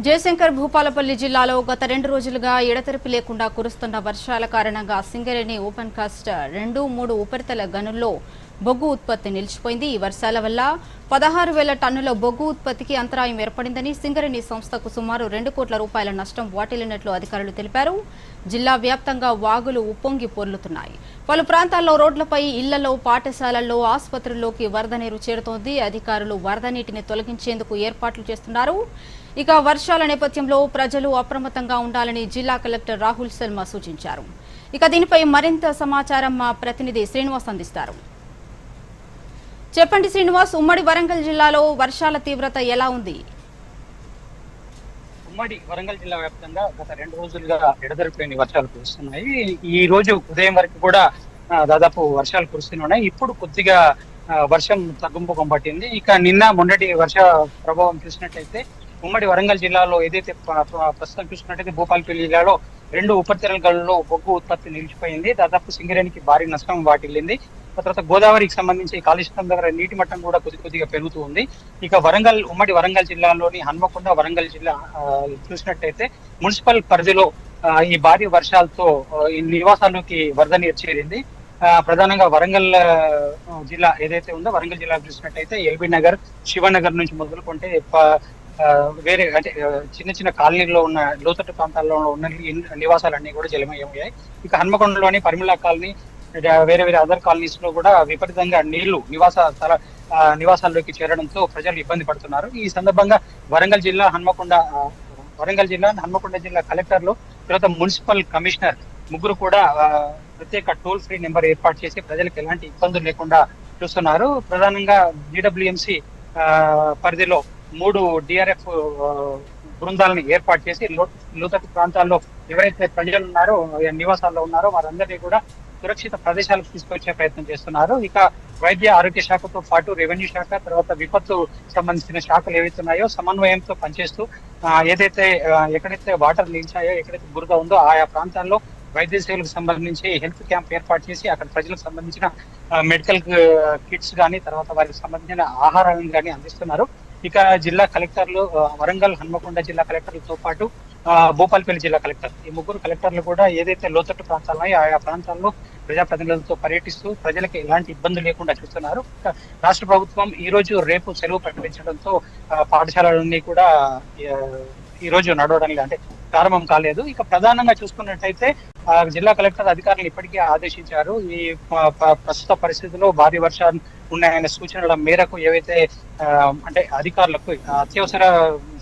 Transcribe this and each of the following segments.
జయశంకర్ భూపాలపల్లి జిల్లాలో గత రెండు రోజులుగా ఎడతెరిపి లేకుండా కురుస్తున్న వర్షాల కారణంగా సింగరేణి ఓపెన్ కాస్ట్ రెండు మూడు ఉపరితల గనుల్లో బొగ్గు ఉత్పత్తి నిలిచిపోయింది. ఈ వర్షాల వల్ల పదహారు వేల టన్నుల బొగ్గు ఉత్పత్తికి అంతరాయం ఏర్పడిందని సింగరేణి సంస్థకు సుమారు రెండు కోట్ల రూపాయల నష్టం వాటిల్లినట్లు అధికారులు తెలిపారు. జిల్లా వ్యాప్తంగా వాగులు ఉప్పొంగి పొర్లుతున్నాయి. పలు ప్రాంతాల్లో రోడ్లపై ఇళ్ళలో పాఠశాలల్లో ఆసుపత్రుల్లోకి వరద నీరు చేరుతోంది. అధికారులు వరద నీటిని తొలగించేందుకు ఏర్పాట్లు చేస్తున్నారు. ఇక వర్షాల నేపథ్యంలో ప్రజలు అప్రమత్తంగా ఉండాలని జిల్లా కలెక్టర్ రాహుల్ శర్మ సూచించారు. ఇక దీనిపై మరింత సమాచారం మా ప్రతినిధి శ్రీనివాస్ అందిస్తారు. చెప్పండి శ్రీనివాస్ ఉమ్మడి వరంగల్ జిల్లాలో వర్షాల తీవ్రత ఎలా ఉంది? ఉమ్మడి వరంగల్ జిల్లా వ్యాప్తంగా గత రెండు రోజులుగా ఎడదరిపోయిన వర్షాలు కురుస్తున్నాయి. ఈ రోజు ఉదయం వరకు కూడా దాదాపు వర్షాలు కురుస్తూనే ఉన్నాయి. ఇప్పుడు కొద్దిగా వర్షం తగ్గుముఖం పట్టింది. ఇక నిన్న మొన్నటి వర్ష ప్రభావం చూసినట్లయితే ఉమ్మడి వరంగల్ జిల్లాలో ఏదైతే ప్రస్తుతం చూసినట్టయితే భూపాలపల్లి జిల్లాలో రెండు ఉపరితల గల్లో బొగ్గు ఉత్పత్తి నిలిచిపోయింది. దాదాపు సింగరేణికి భారీ నష్టం వాటిల్లింది. తర్వాత గోదావరికి సంబంధించి కాళేశ్వరం దగ్గర నీటి మట్టం కూడా కొద్ది కొద్దిగా పెరుగుతూ ఉంది. ఇక వరంగల్ ఉమ్మడి వరంగల్ జిల్లాలోని హన్మకొండ వరంగల్ జిల్లా చూసినట్టయితే మున్సిపల్ పరిధిలో ఈ భారీ వర్షాలతో ఈ నివాసాల్లోకి వరద నీరు చేరింది. ఆ, ప్రధానంగా వరంగల్ జిల్లా ఏదైతే ఉందో వరంగల్ జిల్లా చూసినట్టయితే ఎల్బీ నగర్ శివనగర్ నుంచి మొదలుకుంటే వేరే అంటే చిన్న చిన్న కాలనీలో ఉన్న లోతట్టు ప్రాంతాల్లో ఉన్న నివాసాలన్నీ కూడా జలమయమయ్యాయి. ఇక హన్మకొండలోని పరిమళ కాలనీ వేరే వేరే అదర్ కాలనీస్లో కూడా విపరీతంగా నీళ్ళు నివాస స్థల ఆ, నివాసాల్లోకి చేరడంతో ప్రజలు ఇబ్బంది పడుతున్నారు. ఈ సందర్భంగా వరంగల్ జిల్లా హన్మకొండ వరంగల్ జిల్లా హన్మకొండ జిల్లా కలెక్టర్లు తర్వాత మున్సిపల్ కమిషనర్ ముగ్గురు కూడా ప్రత్యేక టోల్ ఫ్రీ నెంబర్ ఏర్పాటు చేసి ప్రజలకు ఎలాంటి ఇబ్బందులు లేకుండా చూస్తున్నారు. ప్రధానంగా జిడబ్ల్యూఎంసీ పరిధిలో మూడు డిఆర్ఎఫ్ బృందాలను ఏర్పాటు చేసి లో- లోతట్టు ప్రాంతాల్లో ఎవరైతే ప్రజలు ఉన్నారో నివాసాల్లో ఉన్నారో వారందరినీ కూడా సురక్షిత ప్రదేశాలకు తీసుకొచ్చే ప్రయత్నం చేస్తున్నారు. ఇక వైద్య ఆరోగ్య శాఖతో పాటు రెవెన్యూ శాఖ తర్వాత విపత్తు సంబంధించిన శాఖలు ఏవైతే ఉన్నాయో సమన్వయంతో పనిచేస్తూ ఏదైతే ఎక్కడైతే వాటర్ నిలిచాయో ఎక్కడైతే బురద ఉందో ఆయా ప్రాంతాల్లో వైద్య సేవలకు సంబంధించి హెల్త్ క్యాంప్ ఏర్పాటు చేసి అక్కడ ప్రజలకు సంబంధించిన మెడికల్ కిట్స్ కానీ తర్వాత వారికి సంబంధించిన ఆహారాలను కానీ అందిస్తున్నారు. ఇక జిల్లా కలెక్టర్లు వరంగల్ హన్మకొండ జిల్లా కలెక్టర్లతో పాటు భూపాలపల్లి జిల్లా కలెక్టర్. ఈ ముగ్గురు కలెక్టర్లు కూడా ఏదైతే లోతట్టు ప్రాంతాలు ఉన్నాయో ఆయా ప్రాంతాల్లో ప్రజాప్రతినిధులతో పర్యటిస్తూ ప్రజలకు ఎలాంటి ఇబ్బంది లేకుండా చూస్తున్నారు. రాష్ట్ర ప్రభుత్వం ఈ రోజు రేపు సెలవు ప్రకటించడంతో పాఠశాలలన్నీ కూడా ఈ రోజు నడవడం అంటే ప్రారంభం కాలేదు. ఇక ప్రధానంగా చూసుకున్నట్టయితే ఆ, జిల్లా కలెక్టర్ అధికారులను ఇప్పటికే ఆదేశించారు. ఈ ప్రస్తుత పరిస్థితిలో భారీ వర్షాలు ఉన్నాయనే సూచనల మేరకు ఏవైతే అంటే అధికారులకు అత్యవసర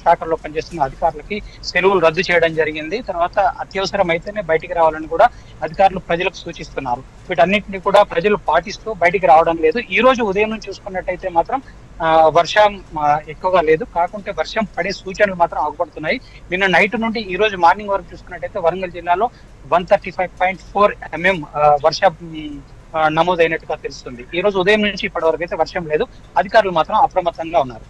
శాఖల్లో పనిచేస్తున్న అధికారులకి సెలవులు రద్దు చేయడం జరిగింది. తర్వాత అత్యవసరం అయితేనే బయటికి రావాలని కూడా అధికారులు ప్రజలకు సూచిస్తున్నారు. వీటన్నిటిని కూడా ప్రజలు పాటిస్తూ బయటికి రావడం లేదు. ఈ రోజు ఉదయం నుంచి చూసుకున్నట్టయితే మాత్రం వర్షం ఎక్కువగా లేదు. కాకుంటే వర్షం పడే సూచనలు మాత్రం ఆగుపడుతున్నాయి. నిన్న నైట్ నుండి ఈ రోజు మార్నింగ్ వరకు చూసుకున్నట్టయితే వరంగల్ జిల్లాలో one thirty five point four mm వర్షం నమోదైనట్టుగా తెలుస్తుంది. ఈ రోజు ఉదయం నుంచి ఇప్పటి వరకు అయితే వర్షం లేదు. అధికారులు మాత్రం అప్రమత్తంగా ఉన్నారు.